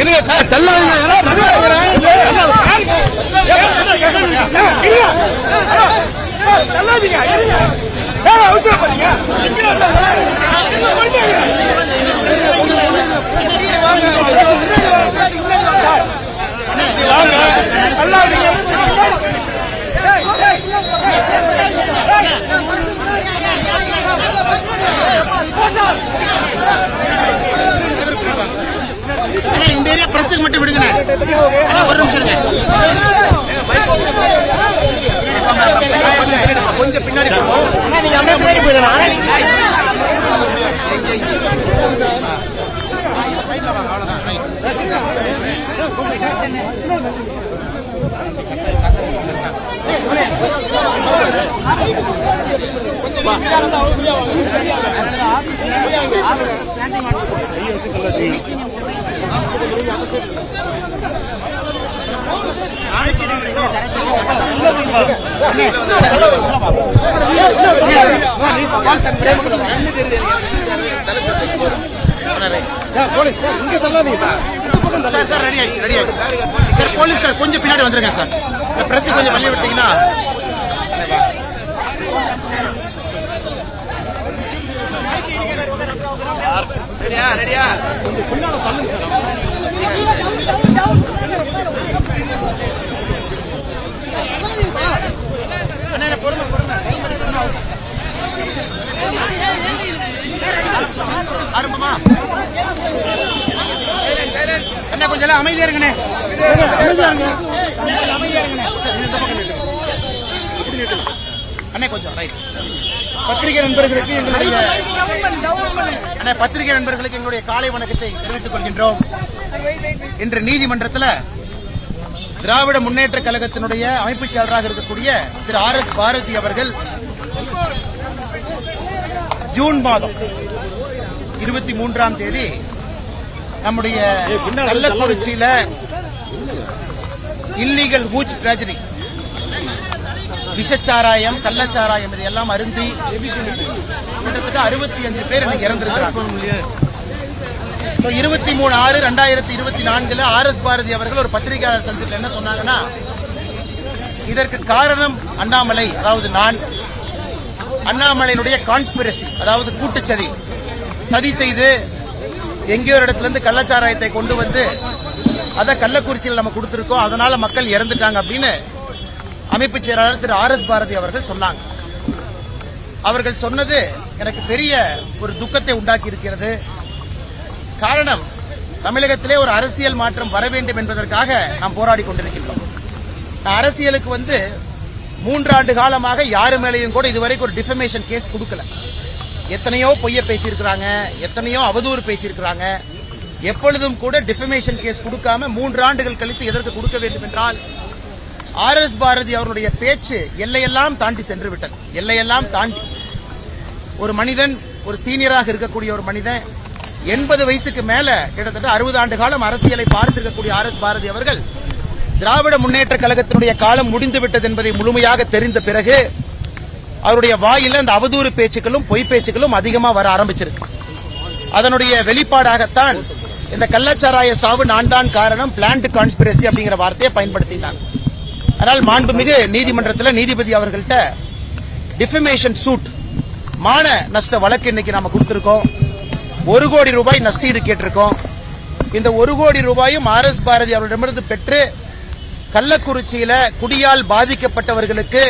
இருங்க சார் தள்ளாதீங்க தள்ளாதீங்க இருங்க. ஏன் அவசரப்படுறீங்க? வாங்க. தள்ளாதீங்க. அண்ணா, இந்த ஏரியா பிரஸுக்கு மட்டும் விடுங்க ஒரு நிமிஷம் கொஞ்சம் பின்னாடி போவோம் police sir ready ready sir police sir கொஞ்சம் பின்னாடி வந்துருங்க சார் இந்த பிரஸ் கொஞ்சம் வெளியே விட்டீங்கன்னா ரெடியா ரெடியா. அண்ணா, அண்ணா, பொறுமை, பொறுமை. ஆரம்பமா அண்ணா கொஞ்சம் எல்லாம் அமைதியா இருங்கண்ணே. அண்ணே கொஞ்சம் ரைட் பத்திரிகை நண்பர்களுக்கு எங்களுடைய அண்ணே பத்திரிகை நண்பர்களுக்கு எங்களுடைய காலை வணக்கத்தை தெரிவித்துக் கொள்கின்றோம். இன்று நீதிமன்றத்தில் திராவிட முன்னேற்ற கழகத்தினுடைய அமைப்புச் செயலராக இருக்கக்கூடிய திரு ஆர் எஸ் பாரதி அவர்கள் ஜூன் மாதம் இருபத்தி மூன்றாம் தேதி நம்முடைய கள்ளக்குறிச்சியில இல்லீகல் ஹூச் டிராஜடி விஷச்சாராயம் கள்ளச்சாராயம் இதையெல்லாம் அருந்தி கிட்டத்தட்ட அறுபத்தி அஞ்சு பேர் இன்னைக்கு இறந்திருக்கிறாங்க. இருபத்தி மூணு ஆறு ரெண்டாயிரத்தி இருபத்தி நான்குல ஆர் எஸ் பாரதி அவர்கள் ஒரு பத்திரிகையாளர் சந்திப்பில் என்ன சொன்னாங்கன்னா இதற்கு காரணம் அண்ணாமலை அதாவது நான். அண்ணாமலையினுடைய கான்ஸ்பிரசி அதாவது கூட்டுச்சதி. சதி செய்து எங்கேயோ ஒரு இடத்துல இருந்து கள்ளச்சாராயத்தை கொண்டு வந்து அதை கள்ளக்குறிச்சியில் நம்ம கொடுத்துருக்கோம். அதனால மக்கள் இறந்துட்டாங்க அப்படின்னு அமைப்பு செயலாளர் திரு ஆர் எஸ் பாரதி அவர்கள் சொன்னாங்க. அவர்கள் சொன்னது எனக்கு பெரிய ஒரு துக்கத்தை உண்டாக்கி இருக்கிறது காரணம் தமிழகத்திலே ஒரு அரசியல் மாற்றம் வர வேண்டும் என்பதற்காக நாம் போராடி கொண்டிருக்கின்றோம். நான் அரசியலுக்கு வந்து மூன்றாண்டு காலமாக யாரு மேலேயும் கூட இதுவரைக்கும் ஒரு டிஃபமேஷன் கேஸ் கொடுக்கல. எத்தனையோ பொய்ய பேசியிருக்கிறாங்க எத்தனையோ அவதூறு பேசியிருக்கிறாங்க. எப்பொழுதும் கூட டிஃபமேஷன் கேஸ் கொடுக்காம மூன்று ஆண்டுகள் கழித்து எதற்கு கொடுக்க வேண்டும் என்றால் ஆர் எஸ் பாரதி அவருடைய பேச்சு எல்லையெல்லாம் தாண்டி சென்று விட்டது எல்லையெல்லாம் தாண்டி. ஒரு மனிதன் ஒரு சீனியராக இருக்கக்கூடிய ஒரு மனிதன் எண்பது வயசுக்கு மேல கிட்டத்தட்ட அறுபது ஆண்டு காலம் அரசியலை பார்த்திருக்கக்கூடிய ஆர் எஸ் பாரதி அவர்கள் திராவிட முன்னேற்ற கழகத்தினுடைய காலம் முடிந்து விட்டது என்பதை முழுமையாக தெரிந்த பிறகு அவருடைய வாயில இந்த அவதூறு பேச்சுக்களும் பொய் பேச்சுக்களும் அதிகமா வர ஆரம்பிச்சிருக்கு. அதனுடைய வெளிப்பாடாகத்தான் இந்த கள்ளச்சாராய சாவு நான் தான் காரணம் பிளான்ட் கான்ஸ்பிரசி அப்படிங்கிற வார்த்தையை பயன்படுத்தினான் அதனால் மாண்புமிகு நீதிமன்றத்தில் நீதிபதி அவர்கள்ட்ட டிஃபமேஷன் சூட் மான நஷ்ட வழக்கு இன்னைக்கு நாம கொடுத்திருக்கோம். ஒரு கோடி ரூபாய் நஷ்டீடு கேட்டிருக்கோம். இந்த ஒரு கோடி ரூபாயும் ஆர் எஸ் பாரதி அவர்களிடமிருந்து பெற்று கள்ளக்குறிச்சியில குடியால் பாதிக்கப்பட்டவர்களுக்கு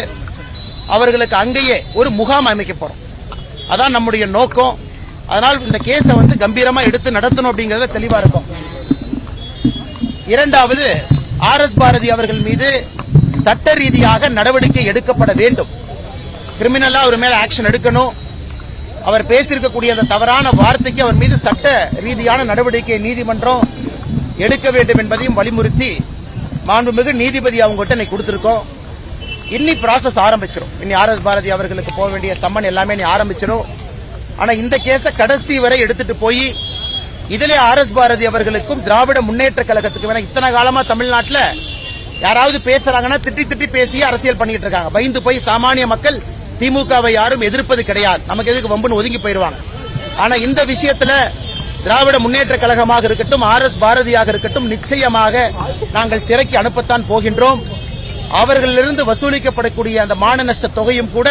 அவர்களுக்கு அங்கேயே ஒரு முகாம் அமைக்க போறோம். அதான் நம்முடைய நோக்கம். அதனால் இந்த கேஸை வந்து கம்பீரமா எடுத்து நடத்தணும் அப்படிங்கறத தெளிவா இருக்கும். இரண்டாவது ஆர் எஸ் பாரதி அவர்கள் மீது சட்ட ரீதியாக நடவடிக்கை எடுக்கப்பட வேண்டும். கிரிமினலா அவர் மேல ஆக்ஷன் எடுக்கணும். அவர் பேசியிருக்கக்கூடிய அந்த தவறான வார்த்தைக்கு அவர் மீது சட்ட ரீதியான நடவடிக்கை நீதிமன்றம் எடுக்க வேண்டும் என்பதையும் வலியுறுத்தி மாண்புமிகு நீதிபதி அவங்ககிட்ட இன்னைக்கு கொடுத்திருக்கோம். இன்னி ப்ராசஸ் ஆரம்பிச்சிடும் இனி ஆர் எஸ் பாரதி அவர்களுக்கு போக வேண்டிய சம்மன் எல்லாமே நீ ஆரம்பிச்சிடும் ஆனா இந்த கேஸ கடைசி வரை எடுத்துட்டு போய் இதிலே ஆர் எஸ் பாரதி அவர்களுக்கும் திராவிட முன்னேற்ற கழகத்துக்கு வேணா இத்தனை காலமா தமிழ்நாட்டில் யாராவது பேசுறாங்கன்னா திட்டி திட்டி பேசி அரசியல் பண்ணிட்டு இருக்காங்க. பயந்து போய் சாமானிய மக்கள் திமுகவை யாரும் எதிர்ப்பது கிடையாது. நமக்கு எதுக்கு வம்புன்னு ஒதுங்கி போயிருவாங்க ஆனா இந்த விஷயத்துல திராவிட முன்னேற்ற கழகமாக இருக்கட்டும் ஆர் எஸ் பாரதியாக இருக்கட்டும் நிச்சயமாக நாங்கள் சிறைக்கு அனுப்பத்தான் போகின்றோம். அவர்களிலிருந்து வசூலிக்கப்படக்கூடிய அந்த மான நஷ்ட தொகையும் கூட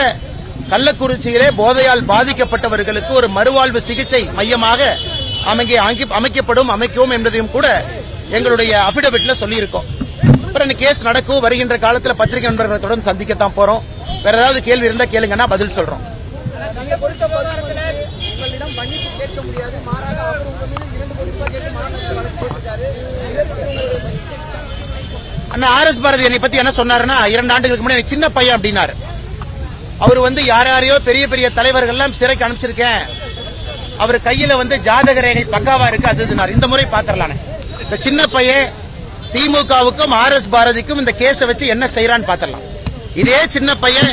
கள்ளக்குறிச்சியிலே போதையால் பாதிக்கப்பட்டவர்களுக்கு ஒரு மறுவாழ்வு சிகிச்சை மையமாக அமைங்க அமைக்கப்படும் அமைக்கவும் என்பதையும் கூட எங்களுடைய அபிடவிட்ல சொல்லியிருக்கோம். அப்புறம் இந்த கேஸ் நடக்கும். வருகின்ற காலத்துல பத்திரிகை நண்பர்களை தொடர்ந்து சந்திக்கத்தான் போறோம். வேற ஏதாவது கேள்வி இருந்தா கேளுங்கன்னா பதில் சொல்றோம். அண்ணா ஆர் எஸ் பாரதி என்னை பத்தி என்ன சொன்னாருன்னா இரண்டு ஆண்டுகளுக்கு முன்னாடி சின்ன பையன் அப்படின்னாரு. அவர் வந்து யார் யாரையோ பெரிய பெரிய தலைவர்கள் எல்லாம் சிறைக்கு அனுப்பிச்சிருக்கேன். அவர் கையில வந்து ஜாதக ரேகை பக்காவா இருக்கு அது. இந்த முறை பாத்திரலானே. இந்த சின்ன பையன் திமுகவுக்கும் ஆர் எஸ் பாரதிக்கும் இந்த கேஸை வச்சு என்ன செய்யறான்னு பாத்திரலாம். இதே சின்ன பையன்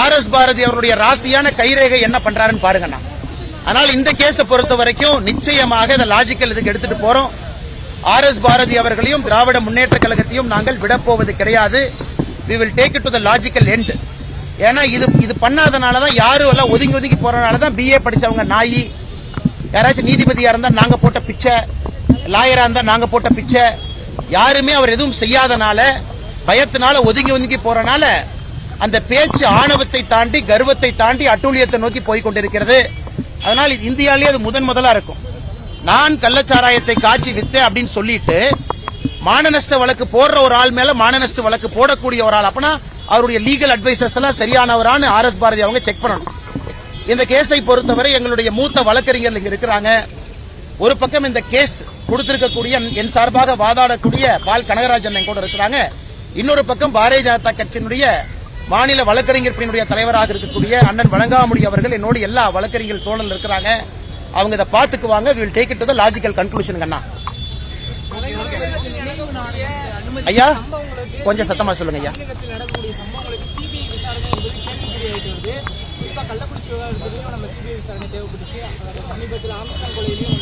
ஆர் எஸ் பாரதி அவருடைய ராசியான கைரேகை என்ன பண்றாருன்னு பாருங்கண்ணா ஆனால் இந்த கேஸை பொறுத்த வரைக்கும் நிச்சயமாக இந்த லாஜிக்கல் இதுக்கு எடுத்துட்டு போறோம். ஆர் எஸ் பாரதி அவர்களையும் திராவிட முன்னேற்ற கழகத்தையும் நாங்கள் விடப்போவது கிடையாது. We will take it to the logical end ஏன்னா இது இது பண்ணாதனால தான் யாரும் எல்லாம் ஒதுங்கி ஒதுங்கி போறனால தான் பிஏ படிச்சவங்க நாயி. யாராச்சும் நீதிபதியா இருந்தா நாங்க போட்ட பிச்சை. லாயரா இருந்தா நாங்க போட்ட பிச்சை. யாருமே அவர் எதுவும் செய்யாதனால பயத்தினால ஒதுங்கி ஒதுங்கி போறனால அந்த பேச்சு ஆணவத்தை தாண்டி கர்வத்தை தாண்டி அட்டூழியத்தை நோக்கி போய் கொண்டிருக்கிறது. அதனால் இது இந்தியாவிலேயே அது முதன் முதலா இருக்கும். நான் கள்ளச்சாராயத்தை காய்ச்சி வித்தேன் அப்படின்னு சொல்லிட்டு மானநஷ்ட வழக்கு போடுற ஒரு ஆள் மேல மானநஷ்ட வழக்கு போடக்கூடிய ஒரு ஆள். அப்பனா அவருடைய லீகல் அட்வைசர்ஸ் எல்லாம் சரியானவரான்னு ஆர் எஸ் பாரதி அவங்க செக் பண்ணணும். இந்த கேஸை பொறுத்தவரை எங்களுடைய மூத்த வழக்கறிஞர்கள் இங்க இருக்கிறாங்க. ஒரு பக்கம் இந்த கேஸ் கொடுத்திருக்கக்கூடிய என் சார்பாக வாதாடக்கூடிய பால் கனகராஜன் கூட இருக்கிறாங்க. இன்னொரு பக்கம் பாரதிய ஜனதா கட்சியினுடைய மாநில வழக்கறிஞர் பிரிவினுடைய தலைவராக இருக்கக்கூடிய அண்ணன் வழங்காமுடி அவர்கள் என்னோடு எல்லா வழக்கறிஞர் தோழல் இருக்கிறாங்க. அவங்க இதை பார்த்துக்குவாங்க will take it to logical conclusion அண்ணா ஐயா கொஞ்சம் சத்தமா சொல்லுங்க ஐயா. நடக்கக்கூடிய கள்ளக்குறிச்சி விசாரணை தேவைப்பட்டுச்சு சமீபத்தில் ஆம்ஸ்டாங் கொலையிலையும்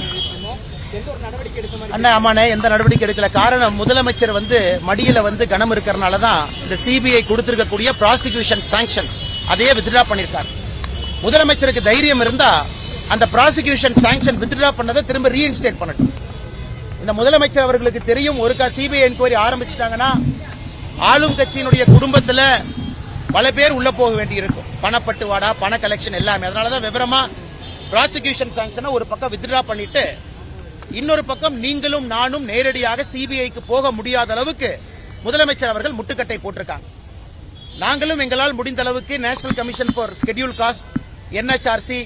எந்த நடவடிக்கை அண்ணா ஆமாண்ணே எந்த நடவடிக்கை எடுக்கல. காரணம் முதலமைச்சர் வந்து மடியில வந்து கனம் இருக்கிறனால தான் இந்த சிபிஐ கொடுத்திருக்கக்கூடிய ப்ராசிக்யூஷன் சாங்ஷன் அதையே வித்ட்ரா பண்ணிருக்காரு. முதலமைச்சருக்கு தைரியம் இருந்தா அந்த ப்ராசிக்யூஷன் சாங்ஷன் வித்ட்ரா பண்ணதை திரும்ப ரீஇன்ஸ்டேட் பண்ணட்டும். இந்த முதலமைச்சர் அவர்களுக்கு தெரியும் ஒருக்கா சிபிஐ என்கொயரி ஆரம்பிச்சிட்டாங்கன்னா ஆளும் கட்சியினுடைய குடும்பத்துல பல பேர் உள்ள போக வேண்டியிருக்கும். பணப்பட்டுவாடா பண கலெக்ஷன் எல்லாமே. அதனாலதான் விவரமா ப்ராசிக்யூஷன் சாங்ஷனை ஒரு பக்கம் வித்ட்ரா பண்ணிட்டு இன்னொரு பக்கம் நீங்களும் நானும் நேரடியாக சிபிஐக்கு போக முடியாத அளவுக்கு முதலமைச்சர் அவர்கள் முட்டுக்கட்டை போட்டிருக்காங்க. நாங்களும் எங்களால் முடிந்த அளவுக்கு national commission for scheduled caste NHRC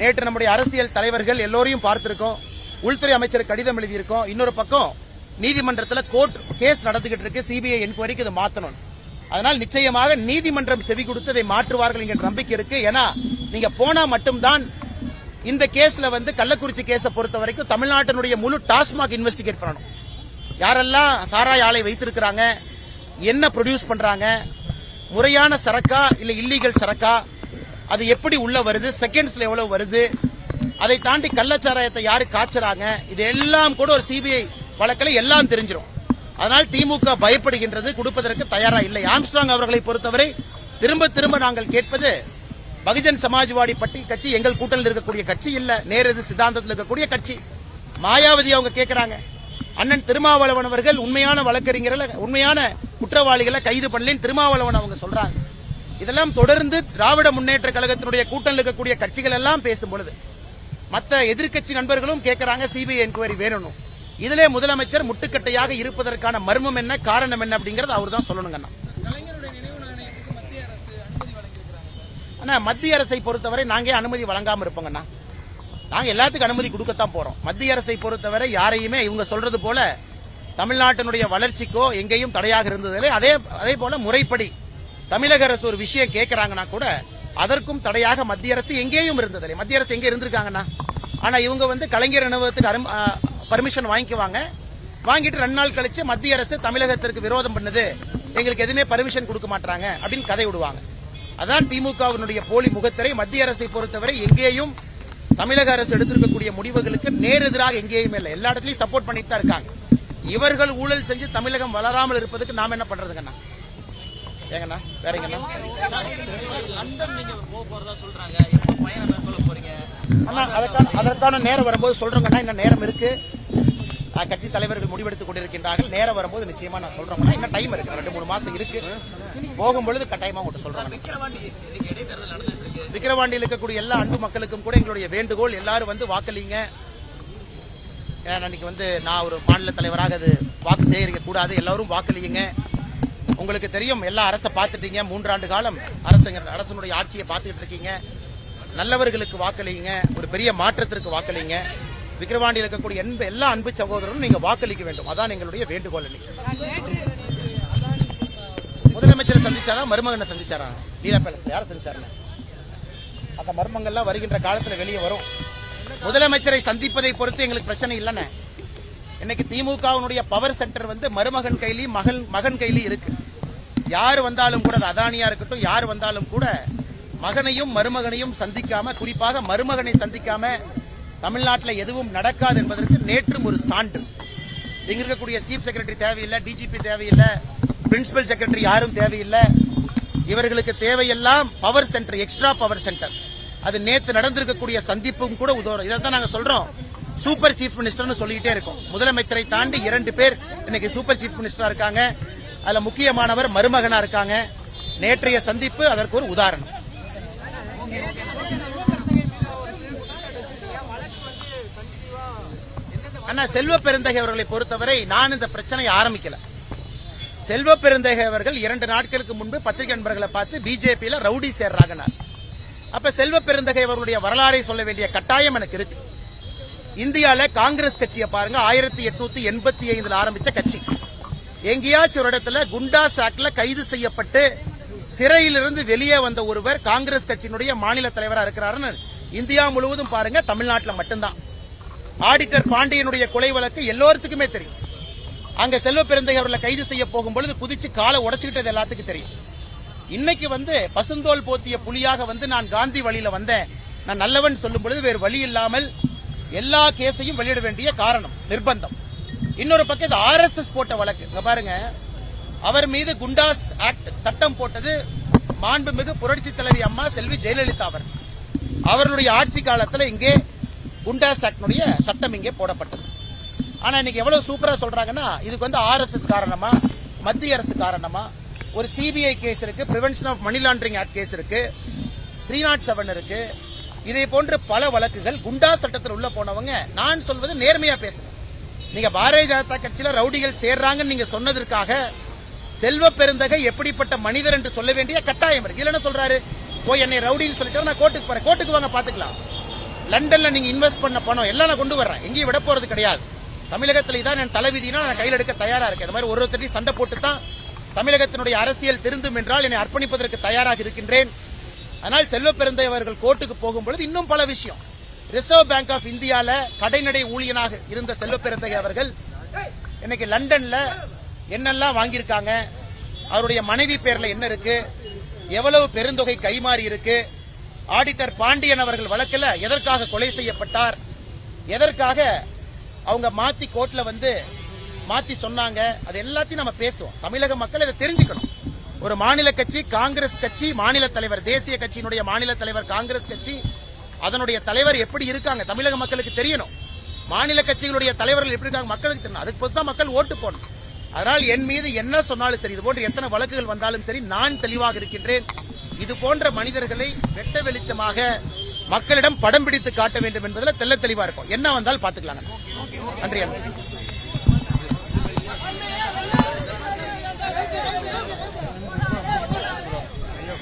நேற்று நம்முடைய அரசியல் தலைவர்கள் எல்லோரையும் பார்த்திருக்கோம். உள்துறை அமைச்சர் கடிதம் எழுதியிருக்கோம். இன்னொரு பக்கம் நீதிமன்றத்தில் கோர்ட் கேஸ் நடந்துகிட்டு இருக்கு. சிபிஐ என்கொயரிக்கு இதை மாத்தணும் அதனால் நிச்சயமாக நீதிமன்றம் செவி கொடுத்து அதை மாற்றுவார்கள் என்கிற நம்பிக்கை இருக்கு. ஏன்னா நீங்க போனா மட்டும்தான் இந்த கேஸ்ல வந்து கள்ளக்குறிச்சி கேஸை பொறுத்த வரைக்கும் தமிழ்நாட்டினுடைய முழு டாஸ்மாக் இன்வெஸ்டிகேட் பண்ணணும். யாரெல்லாம் சாராய ஆலை வைத்திருக்கிறாங்க என்ன ப்ரொடியூஸ் பண்றாங்க முறையான சரக்கா இல்ல இல்லீகல் சரக்கா அது எப்படி உள்ள வருது செகண்ட்ஸ்ல எவ்வளவு வருது அதை தாண்டி கள்ளச்சாராயத்தை யாரு காய்ச்சறாங்க இது எல்லாம் கூட ஒரு சிபிஐ வழக்கில் எல்லாம் தெரிஞ்சிடும் அதனால் திமுக பயப்படுகின்றது கொடுப்பதற்கு தயாரா இல்லை. ஆம்ஸ்ட்ராங் அவர்களை பொறுத்தவரை திரும்ப திரும்ப நாங்கள் கேட்பது பகுஜன் சமாஜ்வாடி பட்டி கட்சி எங்கள் கூட்டணியில் இருக்கக்கூடிய கட்சி இல்ல நேரது சித்தாந்தத்தில் இருக்கக்கூடிய கட்சி. மாயாவதி அவங்க கேட்கிறாங்க அண்ணன் திருமாவளவன் அவர்கள் உண்மையான வழக்கறிஞர்களை உண்மையான குற்றவாளிகளை கைது பண்ணலன்னு திருமாவளவன் அவங்க சொல்றாங்க. இதெல்லாம் தொடர்ந்து திராவிட முன்னேற்ற கழகத்தினுடைய கூட்டணியில் இருக்கக்கூடிய கட்சிகள் எல்லாம் பேசும் பொழுது மற்ற எதிர்க்கட்சி நண்பர்களும் கேட்கறாங்க சிபிஐ என்கொயரி வேணும்னு. இதிலே முதலமைச்சர் முட்டுக்கட்டையாக இருப்பதற்கான மர்மம் என்ன காரணம் என்ன அப்படிங்கறது அவர் தான் சொல்லணுங்க அண்ணா. மத்திய அரசை பொறுத்தவரை நாங்க அனுமதி வழங்காம இருப்போங்கண்ணா நாங்க எல்லாத்துக்கும் அனுமதி கொடுக்கத்தான் போறோம். மத்திய அரசை பொறுத்தவரை யாரையுமே இவங்க சொல்றது போல தமிழ்நாட்டினுடைய வளர்ச்சிக்கோ எங்கேயும் தடையாக இருந்ததில்லை. அதே அதே போல முறைப்படி தமிழக அரசு ஒரு விஷயம் கேட்கறாங்கன்னா கூட அதற்கும் தடையாக மத்திய அரசு எங்கேயும் இருந்ததில்லை. மத்திய அரசு எங்க இருந்திருக்காங்கண்ணா ஆனா இவங்க வந்து கலைஞர் உணவகத்துக்கு பர்மிஷன் வாங்கிக்குவாங்க. வாங்கிட்டு ரெண்டு நாள் கழிச்சு மத்திய அரசு தமிழகத்திற்கு விரோதம் பண்ணுது. எங்களுக்கு எதுவுமே பர்மிஷன் கொடுக்க மாட்டாங்க அப்படின்னு கதை விடுவாங்க. அதான் திமுகவினுடைய போலி முகத்திரை. மத்திய அரசை பொறுத்தவரை எங்கேயும் தமிழக அரசு எடுத்திருக்கக்கூடிய முடிவுகளுக்கு நேர் எதிராக எங்கேயும் இல்லை. எல்லா இடத்துலயும் சப்போர்ட் பண்ணிட்டு தான் இருக்காங்க. இவர்கள் ஊழல் செஞ்சு தமிழகம் வளராமல் இருப்பதுக்கு நாம என்ன பண்றதுங்கண்ணா ஏங்கண்ணா வேறங்கண்ணா அதற்கான அதற்கான நேரம் வரும்போது சொல்றோங்கன்னா இன்னும் நேரம் இருக்கு. கட்சி தலைவர்கள் முடிவெடுத்துக் கொண்டிருக்கின்றார்கள். நேரம் வரும்போது நிச்சயமா நான் சொல்றேன் இன்னும் டைம் இருக்கு. ரெண்டு மூணு மாசம் இருக்கு. போகும்பொழுது கட்டாயமா உங்கள்கிட்ட சொல்றேன் விக்கிரவாண்டியில் இருக்கக்கூடிய எல்லா அன்பு மக்களுக்கும் கூட எங்களுடைய வேண்டுகோள் எல்லாரும் வந்து வாக்களிங்க. ஏன்னா அன்னைக்கு வந்து நான் ஒரு மாநில தலைவராக அது வாக்கு சேகரிக்க கூடாது. எல்லாரும் வாக்களியுங்க உங்களுக்கு தெரியும் எல்லா அரசை பார்த்துட்டீங்க. மூன்றாண்டு காலம் அரசுங்க அரசனுடைய ஆட்சியை பார்த்துக்கிட்டு இருக்கீங்க. நல்லவர்களுக்கு வாக்களிங்க. ஒரு பெரிய மாற்றத்திற்கு வாக்களிங்க. விக்கிரவாண்டியில் இருக்கக்கூடிய அன்பு எல்லா அன்பு சகோதரரும் நீங்க வாக்களிக்க வேண்டும். அதான் எங்களுடைய வேண்டுகோள் முதலமைச்சரை சந்திச்சாதான் மருமகனை சந்திச்சாரா? லீலா பேலஸ் யாரை சந்திச்சாருன்னு? அந்த மர்மங்கள்லாம் வருகின்ற காலத்துல வெளியே வரும். முதலமைச்சரை சந்திப்பதை பொறுத்து எங்களுக்கு பிரச்சனை இல்லைண்ணே இன்னைக்கு திமுகவினுடைய பவர் சென்டர் வந்து மருமகன் கையிலயும் மகன் மகன் கையிலயும் இருக்கு. யார் வந்தாலும் கூட அது அதானியா இருக்கட்டும் யார் வந்தாலும் கூட மகனையும் மருமகனையும் சந்திக்காம குறிப்பாக மருமகனை சந்திக்காம தமிழ்நாட்டில் எதுவும் நடக்காது என்பதற்கு நேற்றும் ஒரு சான்று. இங்க இருக்கக்கூடிய சீஃப் செக்ரட்டரி தேவையில்லை டிஜிபி தேவையில்லை பிரின்சிபல் செக்ரட்டரி யாரும் தேவையில்லை. இவர்களுக்கு தேவையெல்லாம் power centre extra power centre அது நேற்று நடந்திருக்கக்கூடிய சந்திப்பும் கூட உதவும் இதை தான் நாங்கள் சொல்றோம். சூப்பர் சீஃப் மினிஸ்டர்னு சொல்லிக்கிட்டே இருக்கோம். முதலமைச்சரை தாண்டி இரண்டு பேர் இன்னைக்கு சூப்பர் சீஃப் மினிஸ்டரா இருக்காங்க. அதுல முக்கியமானவர் மருமகனா இருக்காங்க. நேற்றைய சந்திப்பு அதற்கு ஒரு உதாரணம். ஆனா செல்வ பெருந்தகை அவர்களை பொறுத்தவரை நான் இந்த பிரச்சனையை ஆரம்பிக்கல. செல்வ பெருந்தகை அவர்கள் இரண்டு நாட்களுக்கு முன்பு பத்திரிகை நண்பர்களை பார்த்து பிஜேபியில ரவுடி சேர்றாங்கனார். அப்ப செல்வ பெருந்தகை அவர்களுடைய வரலாறை சொல்ல வேண்டிய கட்டாயம் எனக்கு இருக்கு. இந்தியால காங்கிரஸ் கட்சியை பாருங்க ஆயிரத்தி எட்நூத்தி எண்பத்தி ஐந்துல ஆரம்பிச்ச கட்சி. எங்கேயாச்சும் ஒரு இடத்துல குண்டா சாட்ல கைது செய்யப்பட்டு சிறையிலிருந்து வெளியே வந்த ஒருவர் காங்கிரஸ் கட்சியினுடைய மாநில தலைவரா இருக்கிறாருன்னு இந்தியா முழுவதும் பாருங்க தமிழ்நாட்டில் மட்டும்தான். ஆடிட்டர் பாண்டியனுடைய கொலை வழக்கு எல்லோருத்துக்குமே தெரியும். அங்க செல்வ பெருந்தகை அவர்களை கைது செய்ய போகும்பொழுது குதிச்சு காலை உடச்சுக்கிட்டது எல்லாத்துக்கும் தெரியும். இன்னைக்கு வந்து பசுந்தோல் போத்திய புலியாக வந்து நான் காந்தி வழியில வந்தேன். நான் நல்லவன் சொல்லும் பொழுது வேறு வழி இல்லாமல் எல்லா கேஸையும் வெளியிட வேண்டிய காரணம் நிர்பந்தம். இன்னொரு பக்கம் இது ஆர்எஸ்எஸ் போட்ட வழக்கு. பாருங்க. அவர் மீது குண்டாஸ் ஆக்ட் சட்டம் போட்டது மாண்புமிகு புரட்சி தலைவி அம்மா செல்வி ஜெயலலிதா அவர் அவர்களுடைய ஆட்சி காலத்தில் இங்கே குண்டாஸ் ஆக்டினுடைய சட்டம் இங்கே போடப்பட்டது. ஆனால் இன்னைக்கு எவ்வளவு சூப்பரா சொல்றாங்கன்னா இதுக்கு வந்து ஆர்எஸ்எஸ் காரணமா மத்திய அரசு காரணமா ஒரு சிபிஐ கேஸ் இருக்கு prevention of money laundering act case இருக்கு த்ரீ நாட் செவன் இருக்கு. இதே போன்ற பல வழக்குகள் குண்டா சட்டத்தில் உள்ள போனவங்க நான் சொல்வது நேர்மையா பேசுறேன் நீங்க பாரதிய ஜனதா கட்சியில ரவுடிகள் சேர்றாங்கன்னு நீங்க சொன்னதற்காக செல்வ பெருந்தகை எப்படிப்பட்ட மனிதர் என்று சொல்ல வேண்டிய கட்டாயம் இருக்கு. இல்லைன்னு என்ன சொல்றாரு. போய் என்னை ரவுடின்னு சொல்லிட்டு நான் கோர்ட்டுக்கு போறேன். கோர்ட்டுக்கு வாங்க பாத்துக்கலாம். லண்டன்ல நீங்க இன்வெஸ்ட் பண்ண பணம் எல்லாம் நான் கொண்டு வர்றேன். எங்கேயும் விட போறது கிடையாது. தமிழகத்துல இதான் என் தலைவிதினா நான் கையில் எடுக்க தயாரா இருக்கேன். இந்த மாதிரி ஒரு ஒருத்தரையும் சண்டை போட்டு தான் தமிழகத்தினுடைய அரசியல் திருந்தும் என்றால் என்னை அர்ப்பணிப்பதற்கு தயாராக இருக்கின்றேன். ஆனால் செல்வ பெருந்தை அவர்கள் கோர்ட்டுக்கு போகும்பொழுது இன்னும் பல விஷயம். ரிசர்வ் பேங்க் ஆஃப் இந்தியால கடைநடை ஊழியனாக இருந்த செல்வ பெருந்தகை அவர்கள் இன்னைக்கு லண்டன்ல என்னெல்லாம் வாங்கியிருக்காங்க அவருடைய மனைவி பேர்ல என்ன இருக்கு எவ்வளவு பெருந்தொகை கைமாறி இருக்கு ஆடிட்டர் பாண்டியன் அவர்கள் வழக்கில் எதற்காக கொலை செய்யப்பட்டார்? எதற்காக அவங்க மாத்தி கோர்ட்ல வந்து மாத்தி சொன்னாங்க? அது எல்லாத்தையும் நம்ம பேசுவோம். தமிழக மக்கள் இதை தெரிஞ்சுக்கணும். ஒரு மாநில கட்சி காங்கிரஸ் கட்சி மாநில தலைவர் தேசிய கட்சியினுடைய மாநில தலைவர் காங்கிரஸ் கட்சி அதனுடைய தலைவர் எப்படி இருக்காங்க? தமிழக மக்களுக்கு தெரியணும். மாநில கட்சிகளுடைய தலைவர்கள் எப்படி இருக்காங்க? மக்களுக்கு தெரியணும். அதுக்கு பொறுத்து தான் மக்கள் ஓட்டு போடணும். அதனால் என் மீது என்ன சொன்னாலும் சரி இது போன்ற எத்தனை வழக்குகள் வந்தாலும் சரி நான் தெளிவாக இருக்கின்றேன். இது போன்ற மனிதர்களை வெட்ட வெளிச்சமாக மக்களிடம் படம் பிடித்து காட்ட வேண்டும் என்பதில் தெள்ள தெளிவா இருக்கும். என்ன வந்தால் பாத்துக்கலாங்க நன்றி